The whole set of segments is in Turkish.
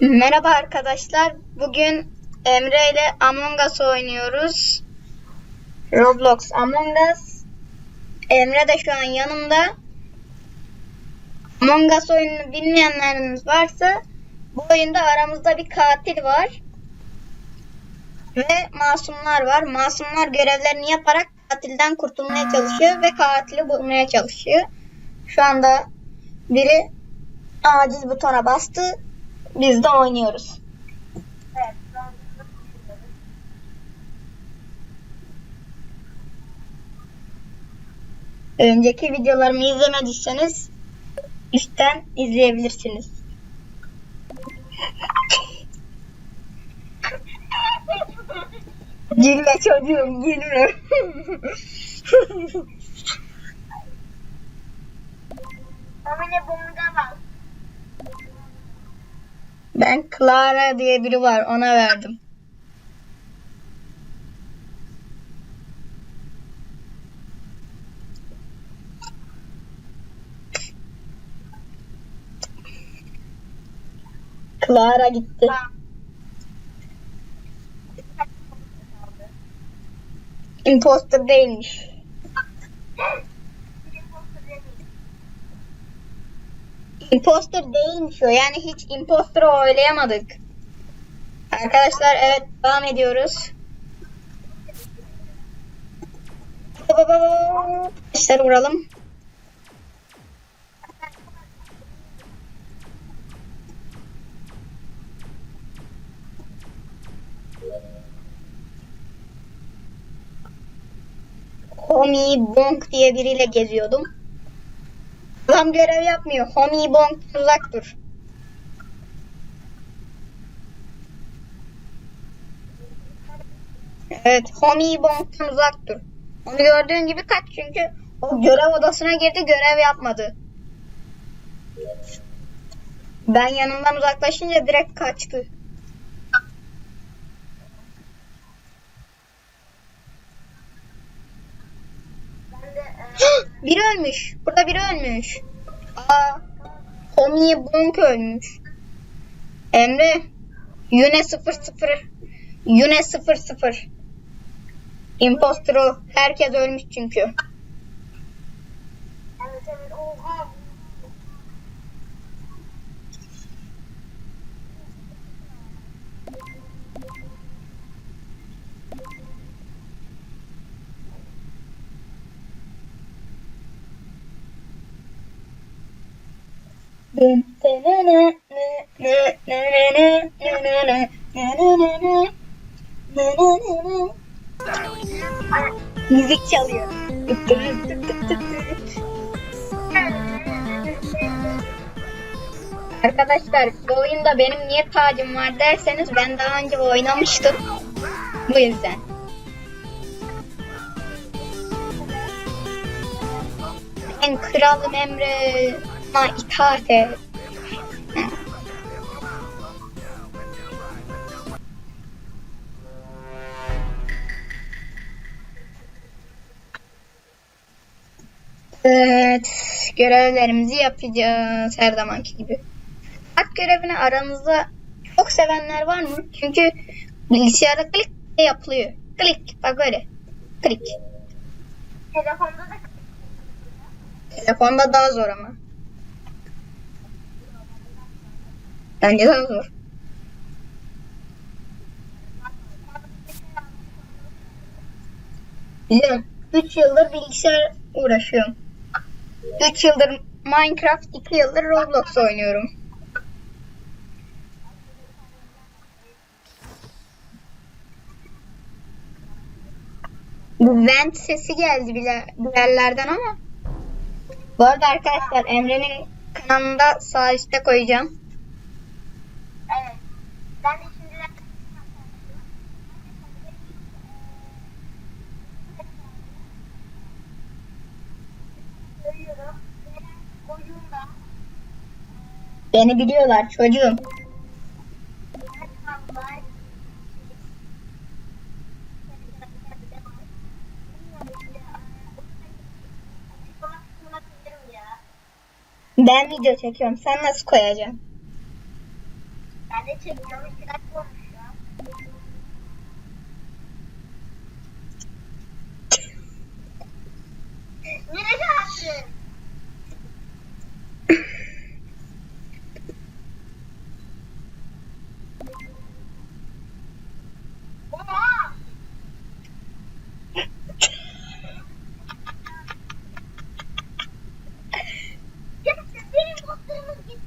Merhaba arkadaşlar. Bugün Emre ile Among Us oynuyoruz. Roblox Among Us. Emre de şu an yanımda. Among Us oyununu bilmeyenleriniz varsa bu oyunda aramızda bir katil var. Ve masumlar var. Masumlar görevlerini yaparak katilden kurtulmaya çalışıyor ve katili bulmaya çalışıyor. Şu anda biri aciz butona bastı. Biz de oynuyoruz. Evet. Önceki videolarımı izlemediyseniz üstten izleyebilirsiniz. Gülme çocuğum gülme. Amine bunga bak. Ben Clara diye biri var ona verdim. Clara gitti. Imposter değilmiş. Imposter değilmiş o. Yani hiç imposter'ı oylayamadık. Arkadaşlar evet devam ediyoruz. Arkadaşlar vuralım. Homie Bonk diye biriyle geziyordum. Adam görev yapmıyor. Homie Bonk uzak dur. Evet, Homie Bonk'tan uzak dur. Onu gördüğün gibi kaç çünkü o görev odasına girdi, görev yapmadı. Ben yanından uzaklaşınca direkt kaçtı. Ben de e, biri ölmüş. Burada biri ölmüş. Aa, Homie Bonk ölmüş. Emre, Yune 00. Yune 00. Imposter o. Herkes ölmüş çünkü. evet evet oha. Müzik çalıyor. Arkadaşlar bu oyunda benim niye tacım var derseniz ben daha önce oynamıştım. Bu yüzden. Ben kralım Emre. Bana itaat et. Evet, görevlerimizi yapacağız her zamanki gibi. At görevini aranızda çok sevenler var mı? Çünkü bilgisayarda klik yapılıyor. Klik, bak böyle. Klik. Telefonda da Telefonda daha zor ama. Bence daha zor. Biliyorum. 3 yıldır bilgisayar uğraşıyorum. 3 yıldır Minecraft, 2 yıldır Roblox oynuyorum. Bu vent sesi geldi bile bir yerlerden ama. Bu arada arkadaşlar Emre'nin kanalında sağ üstte koyacağım. evet. Ben de şimdiden söylüyorum. Benim oyunda Beni biliyorlar çocuğum. Ben video çekiyorum. Sen nasıl koyacaksın? Ben de çekiyorum olmuş ya. Nereye attın? Oha! Ya benim botlarımız gitti.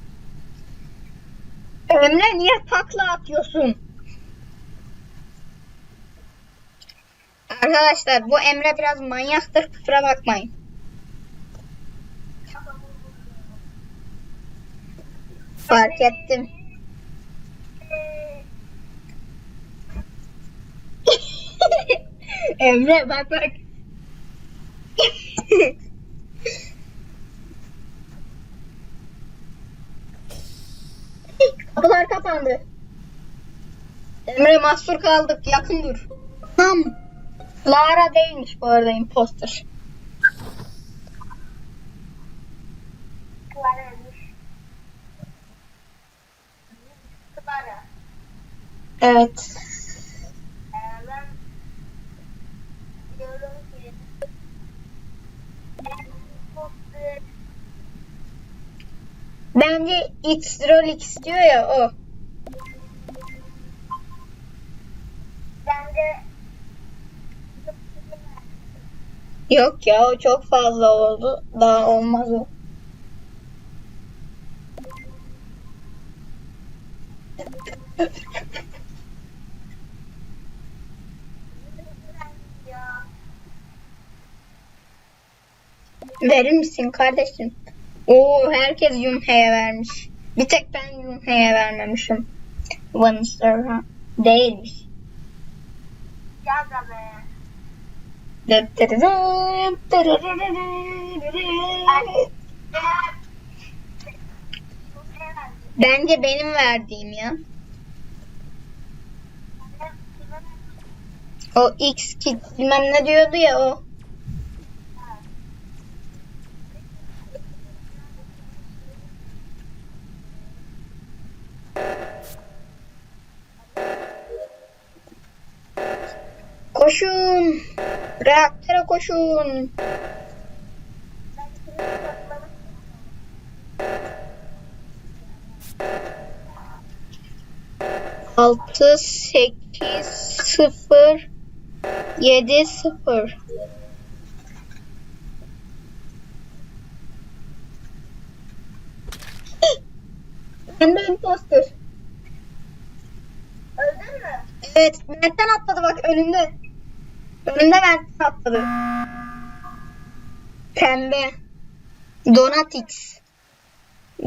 Emre niye takla atıyorsun? Arkadaşlar bu Emre biraz manyaktır kusura bakmayın. Fark ettim. Emre bak bak. Kapandı. Emre mahsur kaldık yakın dur. Tamam. Lara değilmiş bu arada imposter. Clara ölmüş. Clara. Evet. Ee, Bence X rol X diyor ya o. Yok ya o çok fazla oldu. Daha olmaz o. Verir misin kardeşim? Oo herkes Yunhe'ye vermiş. Bir tek ben Yunhe'ye vermemişim. Vanessa değilmiş. ya da be. Bence benim verdiğim ya. O X kit bilmem ne diyordu ya o. Koşun. Reaktöre koşun. Altı, sekiz, sıfır, yedi, sıfır. Ben de imposter. Öldün mü? Evet, Mert'ten atladı bak önünde. Önünde Mert'ten atladı. Pembe. Donatix.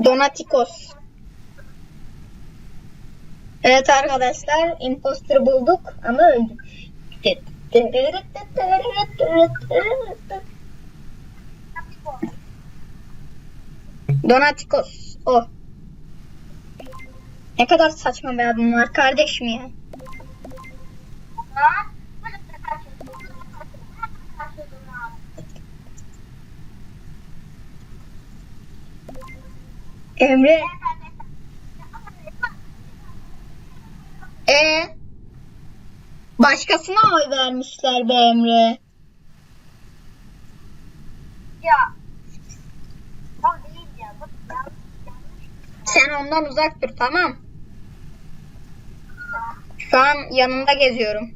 Donatikos. Evet arkadaşlar, imposter bulduk ama öldük. Donatikos. O. Ne kadar saçma bir adım var kardeşim ya. Ha? Emre. E Başkasına oy vermişler be Emre. Ya. Sen ondan uzak dur tamam. Şu an yanında geziyorum.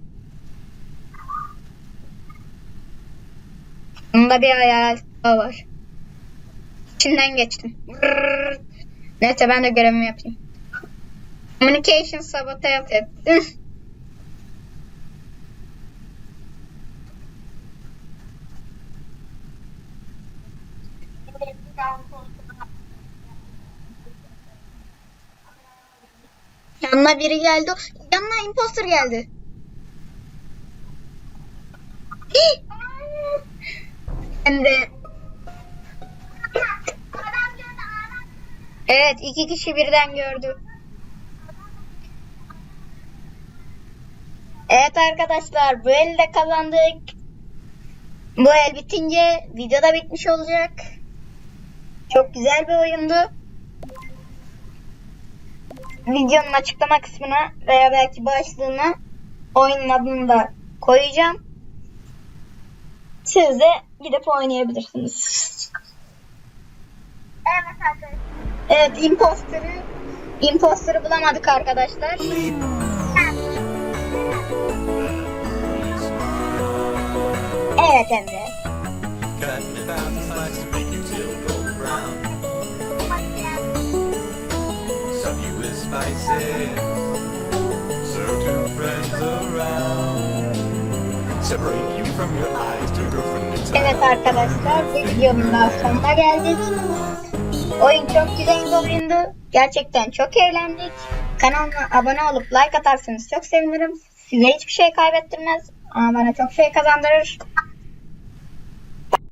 Bunda bir hayal var. İçinden geçtim. Brrr. Neyse ben de görevimi yapayım. Communication sabotage etti. Bir daha olsun. Yanına biri geldi. Yanına imposter geldi. Hem de evet iki kişi birden gördü. Evet arkadaşlar bu elde kazandık. Bu el bitince video da bitmiş olacak. Çok güzel bir oyundu. videonun açıklama kısmına veya belki başlığına oyunun adını da koyacağım. Siz de gidip oynayabilirsiniz. Evet arkadaşlar. Evet, imposter'ı imposter'ı bulamadık arkadaşlar. Evet Emre. Evet arkadaşlar, bu videonun daha sonuna geldik. Oyun çok güzel bir oyundu. Gerçekten çok eğlendik. Kanalıma abone olup like atarsanız çok sevinirim. Size hiçbir şey kaybettirmez ama bana çok şey kazandırır.